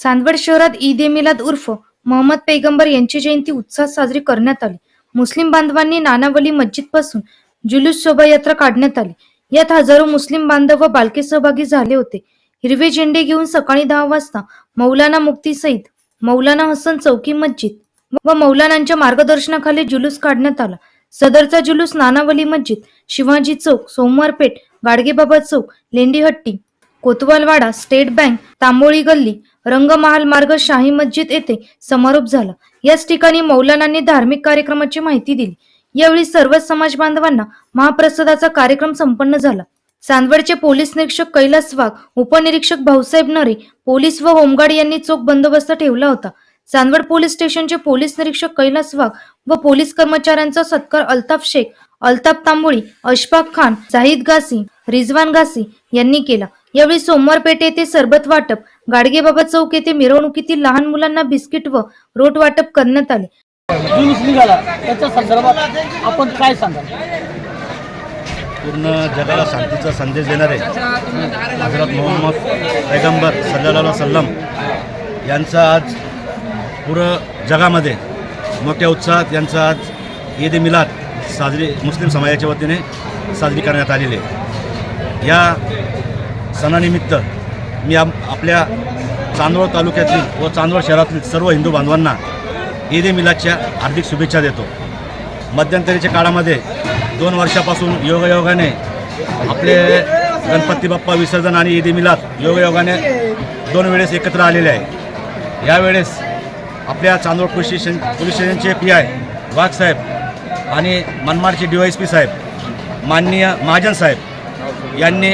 चांदवड शहरात ईद ए मिलाद उर्फ मोहम्मद पैगंबर यांची जयंती उत्साहात साजरी करण्यात आली. मुस्लिम बांधवांनी नानावली मस्जिदपासून जुलूस शोभायात्रा काढण्यात आली. यात हजारो मुस्लिम बांधव व बालके सहभागी झाले होते. हिरवे झेंडे घेऊन सकाळी दहा वाजता मौलाना मुक्ती सईद मौलाना हसन चौकी मस्जिद व मौलानांच्या मार्गदर्शनाखाली जुलूस काढण्यात आला. सदरचा जुलूस नानावली मस्जिद शिवाजी चौक सोमवार पेठ गाडगेबाबा चौक लेंडीहट्टी कोतवालवाडा स्टेट बँक तांबोळी गल्ली रंगमहाल मार्ग शाही मस्जिद येथे समारोप झाला. याच ठिकाणी मौलानांनी धार्मिक कार्यक्रमाची माहिती दिली. यावेळी सर्वच समाज बांधवांना महाप्रसादाचा कार्यक्रम संपन्न झाला. चांदवडचे पोलीस निरीक्षक कैलास वाघ उपनिरीक्षक भाऊसाहेब नरे पोलीस व होमगार्ड यांनी चोख बंदोबस्त ठेवला होता. चांदवड पोलीस स्टेशनचे पोलीस निरीक्षक कैलास वाघ व पोलीस कर्मचाऱ्यांचा सत्कार अल्ताफ शेख अल्ताफ तांबोळी अशफाक खान जाहीद गासी रिजवान गासी यांनी केला. यावेळी सोमवार पेठ येथे सरबत वाटप गाडगेबाबा चौक येथे मिरवणुकीतील लहान मुलांना बिस्किट व रोट वाटप करण्यात आले. जुलूस निघाला त्याच्या संदर्भात आपण काय सांगाल? पूर्ण जगाला शांतीचा संदेश देणारे हजरत मोहम्मद पैगंबर सल्लल्लाहु सल्लम यांचा आज पुरं जगामध्ये मोठ्या उत्साहात यांचा आज ईद मिलाद साजरी मुस्लिम समाजाच्या वतीने साजरी करण्यात आलेली आहे. या सणानिमित्त मी आप आपल्या चांदवड तालुक्यातील व चांदवड शहरातील सर्व हिंदू बांधवांना ईद ए मिलादच्या हार्दिक शुभेच्छा देतो. मध्यंतरीच्या काळामध्ये दोन वर्षापासून योगायोगाने आपले गणपती बाप्पा विसर्जन आणि ईद ए मिलाद योगायोगाने दोन वेळेस एकत्र आलेले आहे. यावेळेस आपल्या चांदोड पोलीस स्टेशन पोलीस स्टेशनचे पी आय वाघसाहेब आणि मनमाडचे डी वाय एस पी साहेब माननीय महाजन साहेब यांनी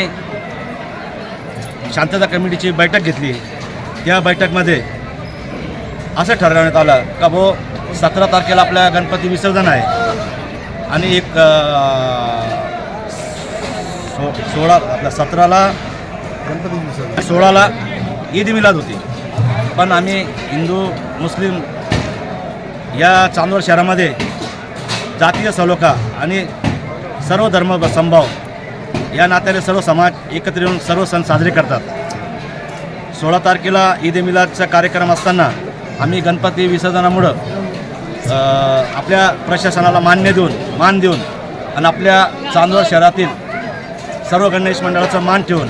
शांतता कमिटीची बैठक घेतली. त्या बैठकमध्ये असं ठरवण्यात आलं का भो सतरा तारखेला आपल्या गणपती विसर्जन आहे. आणि एक सो सोळा आपल्या सतराला गणपती विसर्जन. सोळाला ईद मिलाद होती. पण आम्ही हिंदू मुस्लिम या चांदवड शहरामध्ये जातीय सलोखा आणि सर्व धर्म संभाव या नात्याने सर्व समाज एकत्र येऊन सर्व सण साजरे करतात. सोळा तारखेला ईद ए मिलादचा कार्यक्रम असताना आम्ही गणपती विसर्जनामुळं आपल्या प्रशासनाला मान्य देऊन मान देऊन आणि आपल्या चांदवड शहरातील सर्व गणेश मंडळाचा मान ठेवून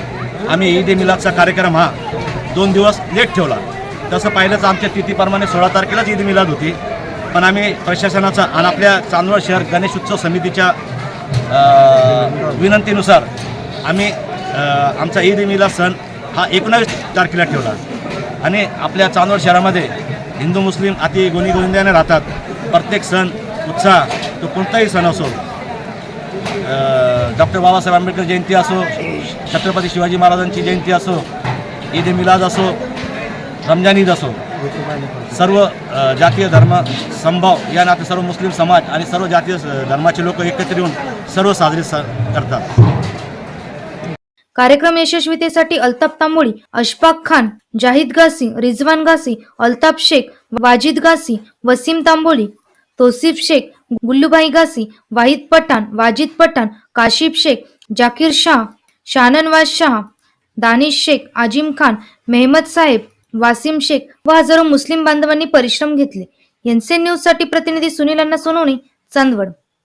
आम्ही ईद ए मिलादचा कार्यक्रम हा दोन दिवस लेट ठेवला. तसं पाहिलं तर आमच्या तिथीप्रमाणे सोळा तारखेलाच ईद मिलाद होती. पण आम्ही प्रशासनाचा आणि आपल्या चांदवड शहर गणेश उत्सव समितीच्या विनंतीनुसार आम्ही आमचा ईद मिला सण हा एकोणावीस तारखेला ठेवला. आणि आपल्या चांदवड शहरामध्ये हिंदू मुस्लिम अति गुणी गोविंद्याने राहतात. प्रत्येक सण उत्साह तो कोणताही सण असो डॉक्टर बाबासाहेब आंबेडकर जयंती असो छत्रपती शिवाजी महाराजांची जयंती असो ईद मिलाद असो रमजान ईद असो सर्व जातीय धर्म संभाव या नाते सर्व मुस्लिम समाज आणि सर्व जातीय धर्माचे लोक एकत्र येऊन सर्व साजरे करतात. कार्यक्रम यशस्वीतेसाठी अल्ताफ तांबोळी अशफाक खान जाहीद गासी रिजवान गासी अल्ताफ शेख वाजिद गासी वसीम तांबोळी तोसिफ शेख गुल्लूबाई गासी वाहिद पठाण वाजिद पठाण काशिफ शेख जाकीर शाह शाननवाज शाह दानिश शेख आजिम खान मेहमद साहेब वासिम शेख व हजारो मुस्लिम बांधवांनी परिश्रम घेतले. एनसीएन न्यूजसाठी प्रतिनिधी सुनील अण्णा सोनवणे चांदवड.